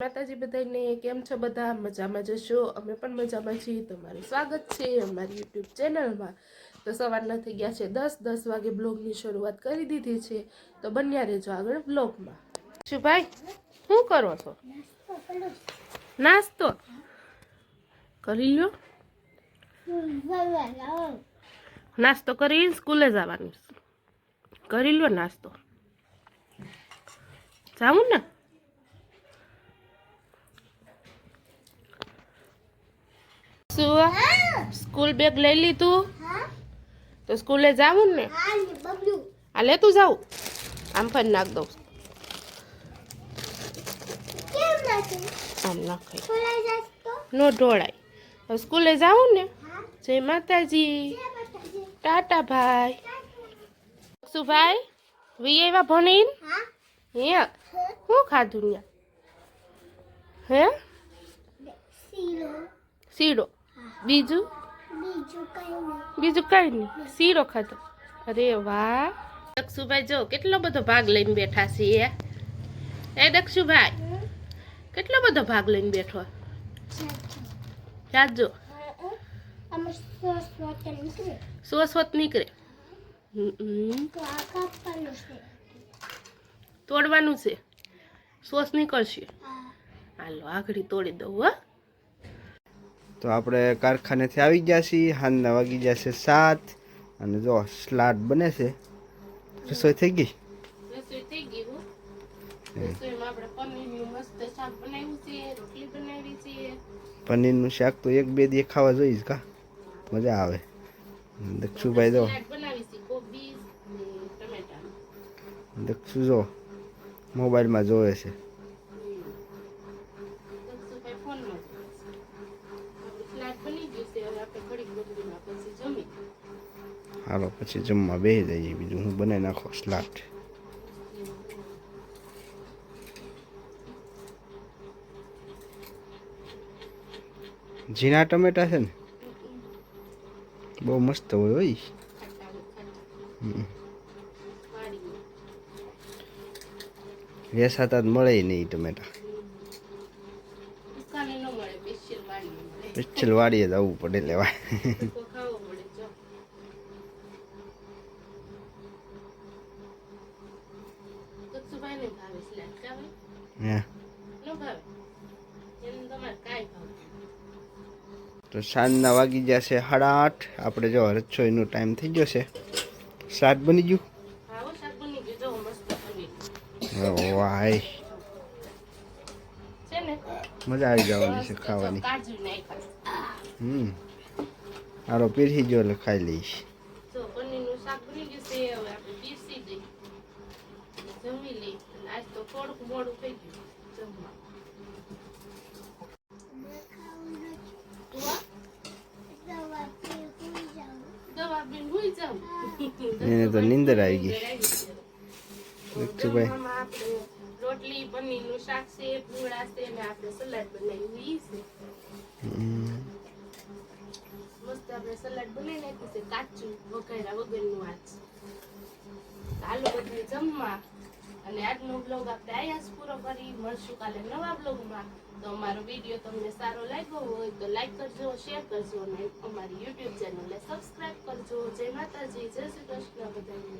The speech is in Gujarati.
માતાજી બધાને કેમ છો? બધા મજામાં જશો? અમે પણ મજામાં છીએ. તમારું સ્વાગત છે અમારી યુટ્યુબ ચેનલમાં. તો સવારના થઈ ગયા છે દસ. દસ વાગે બ્લોગની શરૂઆત કરી દીધી છે. તો બન્યા રહેજો આગળ બ્લોગમાં. શું ભાઈ શું કરો છો? નાસ્તો કરી લ્યો. નાસ્તો કરી સ્કૂલે જવાનું. કરી લો નાસ્તો. જાવું ને? શું સ્કૂલ બેગ લઈ લીધું? તો સ્કૂલે જાવું ને? આ લેતું જાવું આમ ફરી નાખ દઉં. આમ નાખાય નો ઢોળાય. સ્કૂલે જાવું ને? જય માતાજી. ટાટા ભાઈ. શું ભાઈ વી એવા ભણીન? હે? શું ખાધું હે? હે શીરો બીજું? બીજું કઈ નહીં શીરો ખાધો. અરે વાહ. દક્ષુભાઈ જો કેટલો બધો ભાગ લઈને બેઠા છે એ એ દક્ષુભાઈ કેટલો બધો ભાગ લઈને બેઠો? જાજો. સો સોત નીકળે. તોડવાનું છે. સોસ નીકળશે. હાલો આગળ તોડી દઉં હો. તો આપણે કારખાનેથી આવી ગયા છીએ. હાલના વાગી ગયા છે સાત. અને જો સ્લાડ બને છે. રસોઈ થઈ ગઈ? પનીરનું શાક તો એક બે દી ખાવા જોઈશ કા? મજા આવે. દક્ષુભાઈ જો. દક્ષુ જો મોબાઈલમાં જોવે છે દક્ષુભાઈ ફોનમાં જોવે છે. આપણું સલાડ બની ગયું છે હવે આપણે ઘડીક બપોરમાં પછી જમી હાલો પછી જમવા બે જઈએ. બીજું હું બનાવી નાખો? સ્લાટ ઝીણા ટમેટા છે ને? બહુ મસ્ત હોય હોય. વેસાતા જ મળે નહીં ટમેટા. સ્પેશિયલ વાડીએ જ આવવું પડે લેવા તો ખાવો પડે જો દક્ષુભાઈને ભાવે સલાડ ખાવે હે તો સાંજના વાગી છે સાડા આઠ. આપણે જો રસોઈનો ટાઈમ થઈ ગયો છે. શાક બની ગયું? વાય. મજા આવી જવાની છે ખાવાની. હમ. હારો પીરસી જો એટલે ખાઈ લઈશ જો પનીરનું શાક બની ગયું છે હવે આપણે પીરસી દઈ જમી લઈ અને આજ તો થોડુંક મોડું થઈ ગયું જમવા. એને તો નીંદર આવી ગઈ. લક્ષુભાઈ. જમવામાં આપણે શાક છે ભૂંગળા છે ને આપણે સલાડ બનાવી છે મસ્ત આપણે સલાડ બનાવી નાખ્યું છે કાચું વઘાર્યા વગરનું આજ આલુ બધું જમવા અને આજનો બ્લોગ આપણે અહીંયા જ પૂરો કરી. મળશું કાલે નવા બ્લોગમાં તો અમારો વીડિયો તમને સારો લાગ્યો હોય તો લાઈક કરજો શેર કરજો અને અમારી યુટ્યુબ ચેનલને સબસ્ક્રાઇબ કરજો. જય માતાજી, જય શ્રી કૃષ્ણ બધાને.